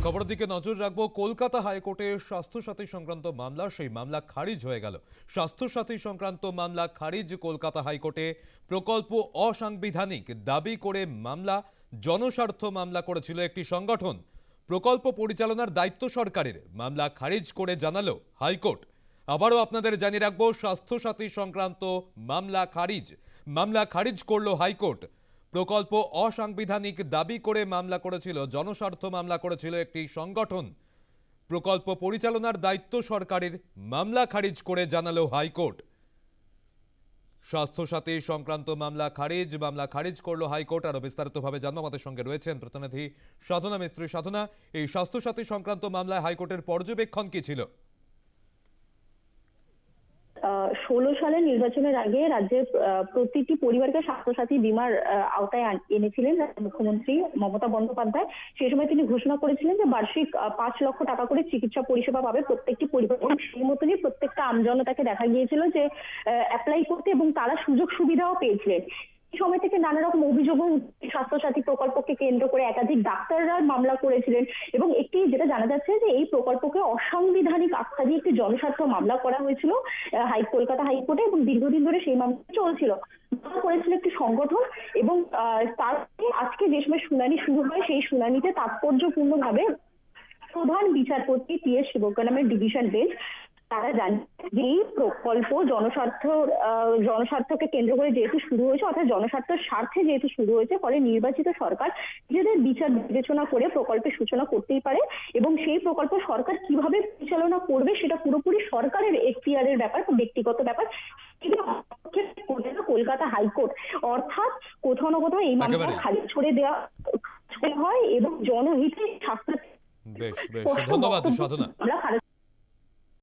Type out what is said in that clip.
যে খবরের দিকে নজর রাখব। কলকাতা হাইকোর্টে স্বাস্থ্যসাথী সংক্রান্ত মামলা, সেই মামলা খারিজ হয়ে গেল। স্বাস্থ্যসাথী সংক্রান্ত মামলা খারিজ, কলকাতা হাইকোর্টে প্রকল্প অসাংবিধানিক দাবি করে মামলা, জনস্বার্থ মামলা করেছিল একটি সংগঠন। প্রকল্প পরিচালনার দায়িত্ব সরকারের, মামলা খারিজ করে জানালো হাইকোর্ট। আবারও আপনাদের জানিয়ে রাখব, স্বাস্থ্যসাথী সংক্রান্ত মামলা খারিজ। মামলা খারিজ করল হাইকোর্ট। প্রকল্প অসাংবিধানিক দাবি করে মামলা করেছিল, জনস্বার্থ মামলা করেছিল একটি সংগঠন। প্রকল্প পরিচালনার দায়িত্ব সরকারের, মামলা খারিজ করে জানালো হাইকোর্ট। স্বাস্থ্যসাথী সংক্রান্ত মামলা খারিজ মামলা খারিজ করল হাইকোর্ট। আরও বিস্তারিতভাবে জানব, আমাদের সঙ্গে রয়েছেন প্রতিনিধি সাধনা মিস্ত্রি সাধনা। এই স্বাস্থ্যসাথী সংক্রান্ত মামলায় হাইকোর্টের পর্যবেক্ষণ কি ছিল? ষোলো সালের নির্বাচনের আগে রাজ্যের প্রতিটি পরিবারকে স্বাস্থ্যসাথী বীমার আওতায় এনেছিলেন মুখ্যমন্ত্রী মমতা বন্দ্যোপাধ্যায়। সেই সময় তিনি ঘোষণা করেছিলেন যে বার্ষিক পাঁচ লক্ষ টাকা করে চিকিৎসা পরিষেবা পাবে প্রত্যেকটি পরিবার। এবং সেই মতনই প্রত্যেকটা আমজনতাকে দেখা গিয়েছিল যে অ্যাপ্লাই করতে এবং তারা সুযোগ সুবিধাও পেয়েছিলেন। সময় থেকে নানা রকম অভিযোগও উঠছে। স্বাস্থ্যসাথী প্রকল্পকে কেন্দ্র করে একাধিক ডাক্তাররা মামলা করেছিলেন এবং একটি যেটা জানা যাচ্ছে যে এই প্রকল্পকে অসাংবিধানিক আখ্যা দিয়ে একটি জনস্বার্থ মামলা করা হয়েছিল হাই, কলকাতা হাইকোর্টে এবং দীর্ঘদিন ধরে সেই মামলা চলছিল করেছিল একটি সংগঠন এবং তার আজকে যে সময় শুনানি শুরু হয় সেই শুনানিতে তাৎপর্যপূর্ণভাবে প্রধান বিচারপতি টি এস শিবকানামের ডিভিশন বেঞ্চ তারা জানেন যে এই প্রকল্প জনস্বার্থ জনস্বার্থকে কেন্দ্র করে যেহেতু শুরু হয়েছে অর্থাৎ জনস্বার্থের স্বার্থে যেহেতু শুরু হয়েছে ফলে নির্বাচিত সরকার নিজেদের বিচার বিবেচনা করে প্রকল্পের সূচনা করতেই পারে এবং সেই প্রকল্প সরকার কীভাবে পরিচালনা করবে সেটা পুরোপুরি সরকারের এখতিয়ারের ব্যাপার ব্যক্তিগত ব্যাপার। করবে না কলকাতা হাইকোর্ট। অর্থাৎ কোথাও না কোথাও এই মামলা খালি ছড়ে দেওয়া হয় এবং জনহিতে স্বাস্থ্য বেশ বেশ। ধন্যবাদ সাধনা।